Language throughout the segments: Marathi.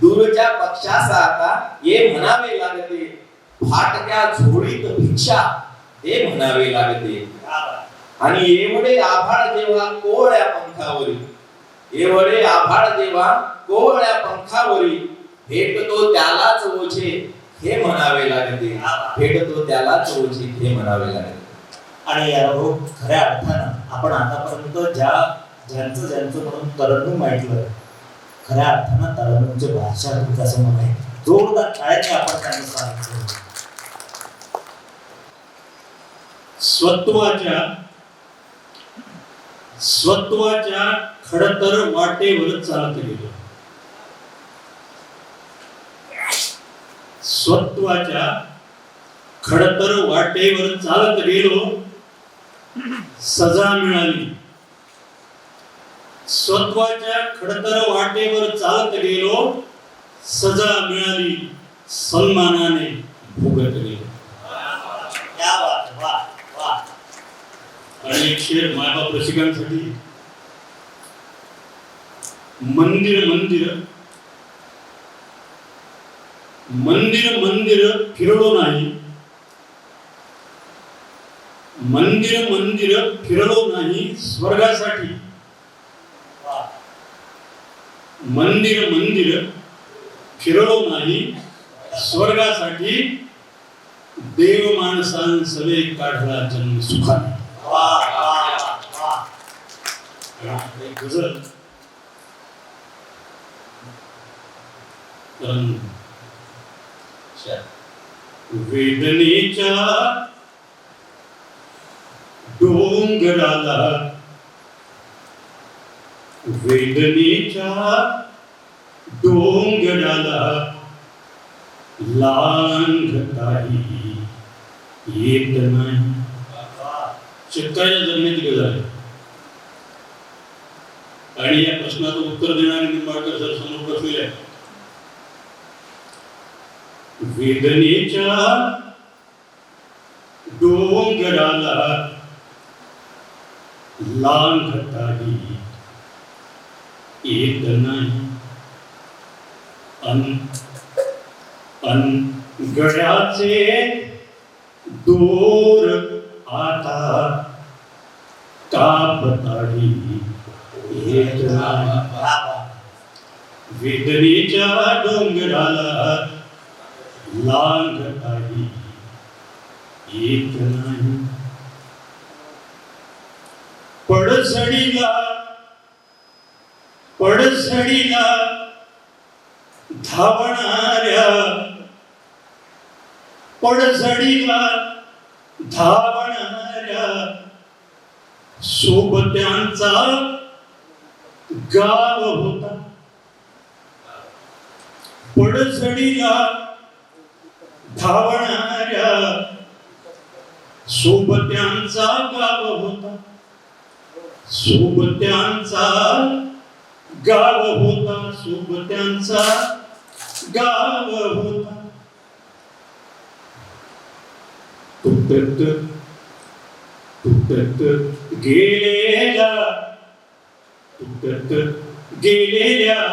दूरच्या पक्षाचा आता ये म्हणावे लागते. फाटक्या झोळीत भिक्षा हे म्हणावे लागते. आणि एवढे आभाळ जेव्हा कोवळ्या पंखावरी एवढे आभाळ जेव्हा कोवळ्या पंखावरी भेटतो त्यालाच ओझे हे म्हणावे लागते. भेटतो त्यालाच ओझे हे म्हणावे लागते. आणि या हो, खऱ्या अर्थानं आपण आतापर्यंत ज्या ज्यांचं ज्यांचं म्हणून तरणू म्हटलं खऱ्या अर्थानं तरन्नुमचे भाषा होत असं आहे. जोरदार टाळ्याचे आपण त्यांना सांगितलं स्वत्वाच्या स्वत्वाच्या खडतर वाटेवर चालत गेलो स्वत्वाच्या खडतर वाटेवर चालत गेलो सजा मिळाली स्वत्वाच्या खडतर वाटेवर चालत गेलो सजा मिळाली सन्मानाने भोगत गेलो. आणि एक शेर मायबाप रसिकांसाठी मंदिर मंदिर. मंदिर मंदिर फिरलो नाही. मंदिर मंदिर फिरलो नाही स्वर्गासाठी. मंदिर मंदिर फिरलो नाही स्वर्गासाठी देव माणसांसवे काढला जन्म सुखाने. कारण वेदनेच्या डोंगराला वेदनेच्या डोंगराला लांघताही येत नाही. शेतकऱ्याच्या जमिनीत आहे. आणि या प्रश्नाचं उत्तर देणारे निंबाळकर सर समोर बसलेले वेदनेच्या डोंगराला लांघताही एक नाही अन अन गळ्याचे दोर आता कापताडी येत वेदनेच्या डोंगराला लांघताही येत नाही पडसडीला पडसडीला धावणाऱ्या पडसडीला धावणाऱ्या सोबत्यांचा गाव होता. पडसडीला धावणाऱ्या सोबत्यांचा गाव होता. सोबत्यांचा गाव होता सोबत्यांचा गाव होता. तुटत तुटत गेलेल्या. तुटत गेलेल्या.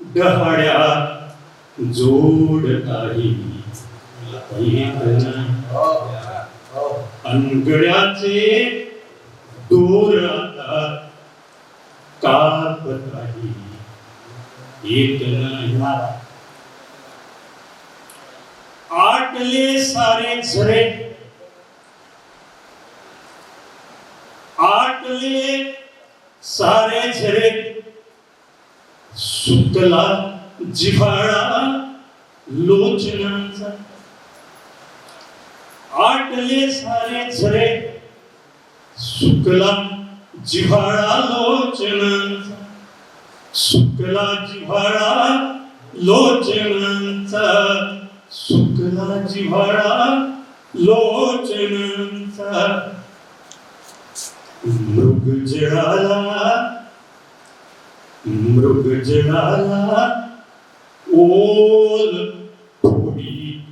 डहाड्या जोड काही येत नाही. हो हो. अनगड्याचे दोर आता काप एक येत आटले सारे झरे. आटले सारे झरे. सुकला जिव्हाळा लोचनांचा. आटले सारे झरे. सुकला जिव्हाळा लोचनांचा सुकला जिव्हाळा लोचनांचा सुकला जिव्हाळा लोचनांचा मृग जळाला. मृग जळाला. ओल थोडी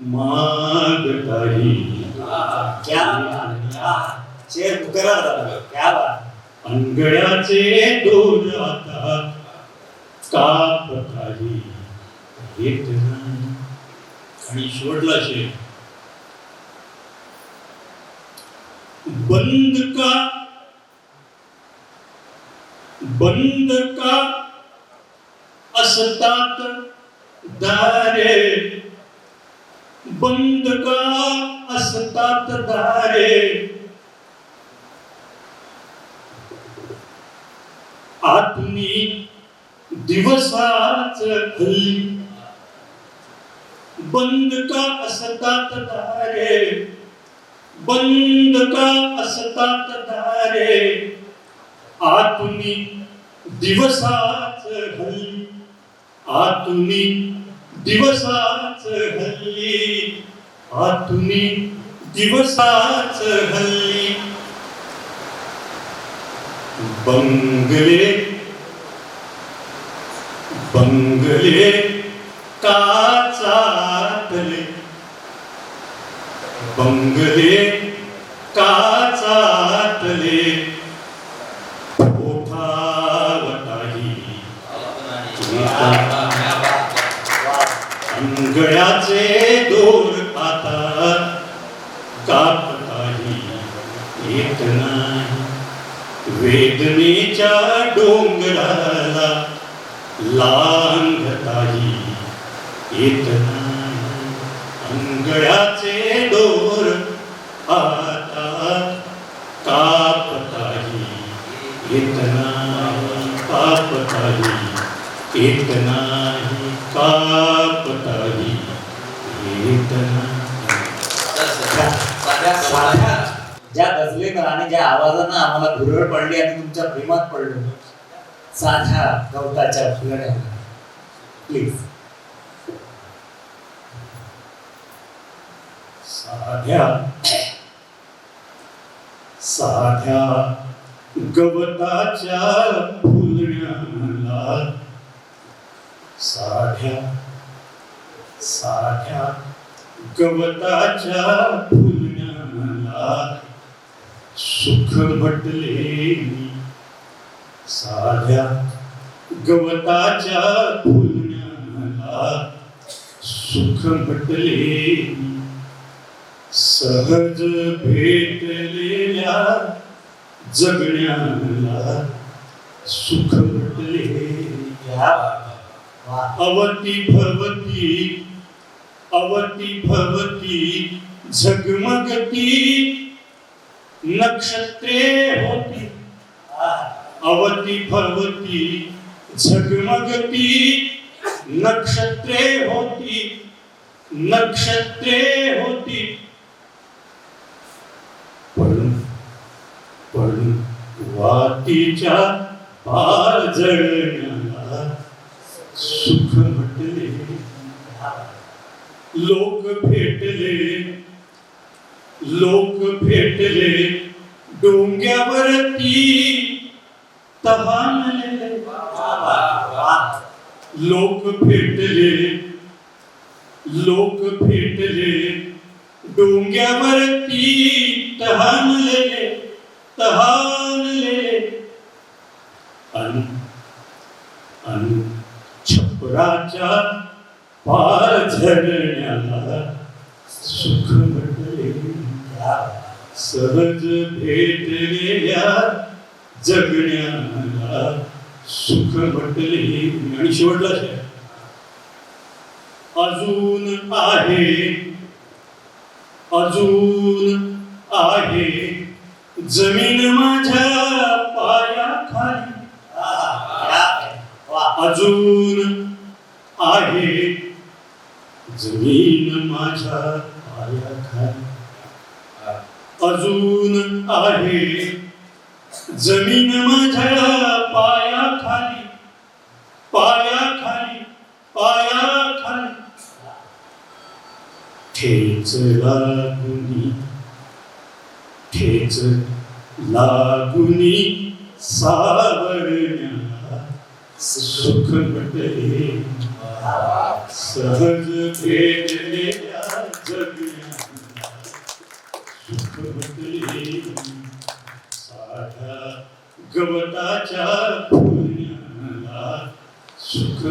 मागताही क्या बात शेर मुकरर क्या बात अंगळ्याचे दोन आता काप काही येत नाही. आणि शेवटला शेर बंद का? बंद का? असतात दारे. बंद का? असतात दारे. आत्मी दिवसाच हल्ली बंद का असतात दारे बंद का असतात दारे आतुनी दिवसाच हल्ली आतुनी दिवसाच हल्ली आतुनी दिवसाच हल्ली बंगले बंगले काचातले. बंगले काचातले. अंगळ्याचे दोर आता कापताही. येत नाही. वेदनेच्या डोंगराला लांघताही येत नाही. अंगळ्याचे डोर आता कापताही येत नाही. कापताही येत नाही. कापताही येत नाही साध्या साध्या ज्या गजलेनं आणि ज्या आवाजानं आम्हाला भुरळ पडली आणि तुमच्या प्रेमात पडलो साध्या गवताच्या फुलड्या प्लीज साध्या साध्या गवताच्या फुलण्याला साध्या साध्या गवताच्या फुलण्याला सुख म्हटले साध्या गवताच्या फुलण्याला. सुख म्हटले सहज भेटलेल्या जगण्याला. सुख म्हटले अवती भवती अवती भवती झगमगती नक्षत्रे होती. अवती भवती झगमगती. नक्षत्रे होती. नक्षत्रे होती. पण पण वातीच्या पाजळण्याला सुख म्हटले. लोक भेटले. लोक भेटले डोंग्यावरती तहानले लोक भेटले लोक भेटले डोंग्यावरती तहानले तहानले अन अन छपराच्या पाझरण्याला सुख म्हटले सहज भेटलेल्या जगण्याला सुख म्हटले आणि शेवटला अजून आहे अजून आहे जमीन माझ्या पायाखाली. अजून आहे जमीन माझ्या पायाखाली. अजून आहे. जमीन माझ्या पाया खाली पाया खाली पाया खाली ठेच लागुनी ठेच लागुनी सावरण्या. सुख म्हटले सहज भेटलेल्या जगण्या सुख म्हटले साध्या गवताच्या फुलण्याला सुख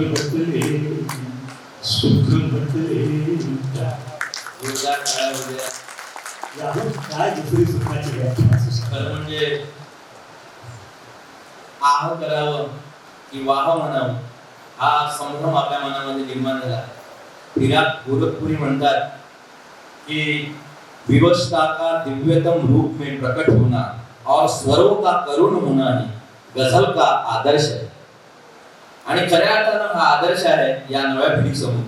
सुख काय दुसरी सुखाची खरं म्हणजे आह करावं की वाह म्हणावं हा संभ्रम आपल्या मनामध्ये निर्माण झाला. विराट गोरखपुरी म्हणतात की विवशता दिव्यतम रूप में प्रकट होणार. और स्वरों का करुण होना ही गझल का आदर्श है। आणि खऱ्या अर्थानं हा आदर्श आहे या नव्या पिढीसमोर.